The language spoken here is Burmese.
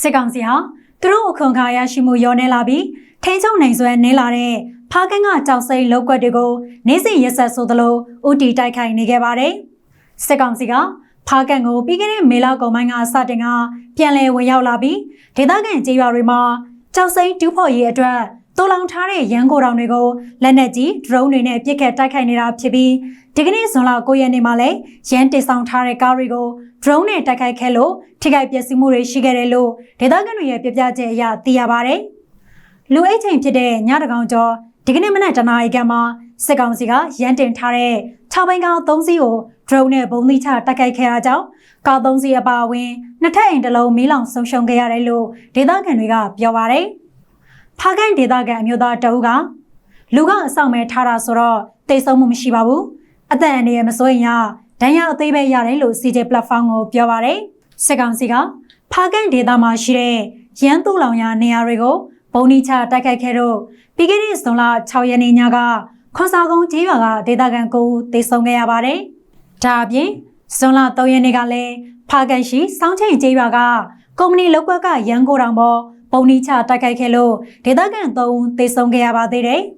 စစ်ကောင်စီဟာသူတို့အခွန်ခါရရှိမှုရောနေလာပြီးထိန်းချုပ်နိုင်စွမ်းနေလာတဲ့ဖားကန်းကကြောက်စိမ့်လောက်ကွက်တွေကိုနေ့စဉ်ရက်ဆက်ဆိုသလိုဥတီတိုက်ခိုက်နေခဲ့ပါတယ်။စစ်ကောင်စီကဖားကန်းကိုပြီးခဲ့တဲ့မေလကုန်ပိုင်းကစတင်ကပြန်လည်ဝင်ရောက်လာပြီးဒေသခံကြေးရွာတွေမှာကြောက်စိမ့်တူးဖော်ရေးအတွက် တူလောင်ထားတဲ့ရန်ကိုတောင်တွေကိုလက်နက်ကြီးဒရုန်းတွေနဲ့ပစ်ခတ်တိုက်ခိုက်နေတာဖြစ်ပြီးဒီကနေ့ဇွန်လ9ရက်နေ့မှာလည်းရန်တင်ဆောင်ထားတဲ့ကားတွေကို drone နဲ့တိုက်ခိုက်ခဲ့လို့ထိခိုက်ပျက်စီးမှုတွေရှိခဲ့တယ်လို့ဒေသခံတွေရဲ့ပြပြချက်အရသိရပါဗျ။လူအိတ်ချိန်ဖြစ်တဲ့ညတကောင်ကျော်ဒီကနေ့မနက်တနာရီကမှစစ်ကောင်စီကရန်တင်ထားတဲ့6ဘိန်းကား3စီးကို drone နဲ့ပုံသီးချတိုက်ခိုက်ခဲ့တာကြောင့်ကား3စီးအပါအဝင်နှစ်ထပ်အိမ်တစ်လုံးမီးလောင်ဆုံးရှုံးခဲ့ရတယ်လို့ဒေသခံတွေကပြောပါဗျ။ ဖားကန်ဒေသခံအမျိုးသားတအုပ်ကလူကအဆောင်မဲ့ထားတာဆိုတော့တိတ်ဆုံးမှုမရှိပါဘူး။အသက်အန္တရာယ်မစိုးရင်ရဒဏ်ရာအသေးပဲရတယ်လို့ CJ platform ကိုပြောပါရယ်စစ်ကောင်စီကဖားကန်ဒေသမှာရှိတဲ့ရန်သူလောင်ရနေရာတွေကိုပုံနီချတိုက်ခိုက်ခဲ့တော့ပြီးခဲ့တဲ့ဇွန်လ6ရက်နေ့ညကခွန်စာကုန်းကျေးရွာကဒေသခံကိုတေဆုံးခဲ့ရပါတယ်။ဒါအပြင်ဇွန်လ3ရက်နေ့ကလည်းဖားကန်ရှိစောင်းချိန်ကျေးရွာကကုမ္ပဏီလောက်ကွက်ကရန်ကိုတောင်ပေါ် ပုံနီချတိုက်ခိုက်ခဲ့လို့ဒေသခံ3ဦးတေဆုံးခဲ့ရပါသေးတယ်။